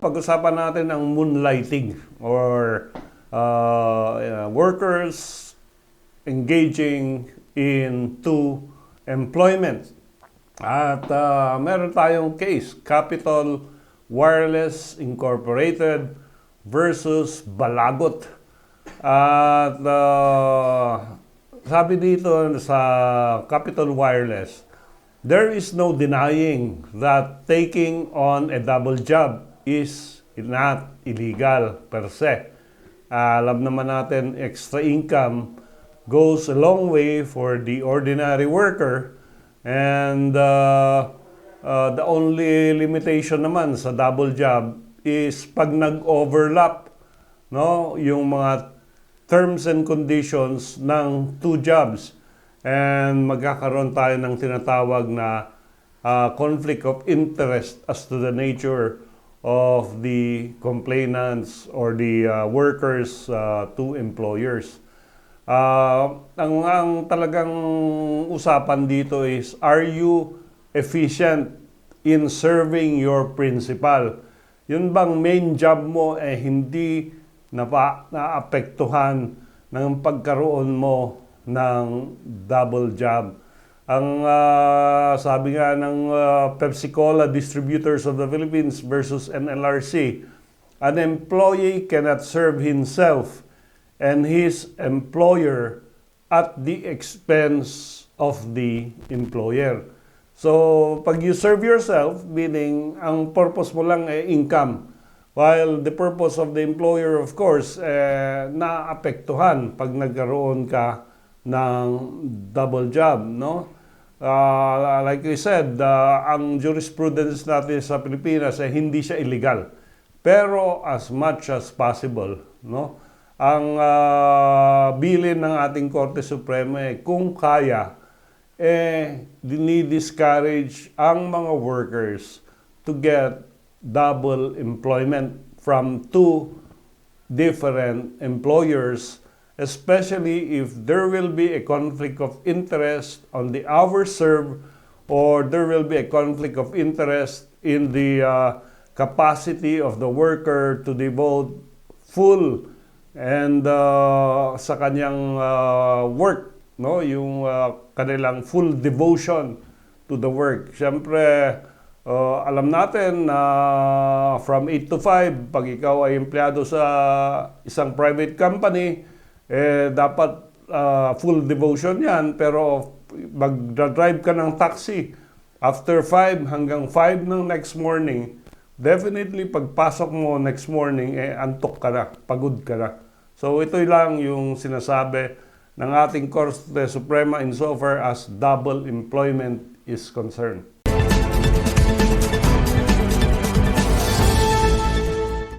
pag-usapan natin ang moonlighting or uh, uh, workers engaging in two employment. At uh, meron tayong case, Capital Wireless Incorporated versus Balagot. At uh, sabi dito sa Capital Wireless, there is no denying that taking on a double job is not illegal per se. Ah, alam naman natin, extra income goes a long way for the ordinary worker and uh, uh, the only limitation naman sa double job is pag nag-overlap no yung mga terms and conditions ng two jobs and magkakaroon tayo ng tinatawag na uh, conflict of interest as to the nature of the complainants or the uh, workers uh, to employers. Uh, ang, ang talagang usapan dito is, are you efficient in serving your principal? Yun bang main job mo eh hindi napa, naapektuhan ng pagkaroon mo ng double job? Ang ah, sabi nga ng ah, Pepsi Cola Distributors of the Philippines versus NLRC, an employee cannot serve himself and his employer at the expense of the employer. So, pag you serve yourself, meaning ang purpose mo lang ay income, while the purpose of the employer, of course, eh, naapektuhan pag nagkaroon ka ng double job, no? Uh, like we said, uh, ang jurisprudence natin sa Pilipinas ay hindi siya illegal. Pero as much as possible, no? Ang uh, bilin ng ating Korte Suprema eh, kung kaya, eh, dinidiscourage ang mga workers to get double employment from two different employers, especially if there will be a conflict of interest on the hours served or there will be a conflict of interest in the uh, capacity of the worker to devote full and uh, sa kanyang uh, work, no, yung uh, kanilang full devotion to the work. Siyempre, uh, alam natin na from 8 to 5, pag ikaw ay empleyado sa isang private company, eh, dapat uh, full devotion yan. Pero mag-drive ka ng taxi after 5 hanggang 5 ng next morning, definitely pagpasok mo next morning, eh, antok ka na, pagod ka na. So ito lang yung sinasabi ng ating Korte Suprema insofar as double employment is concerned.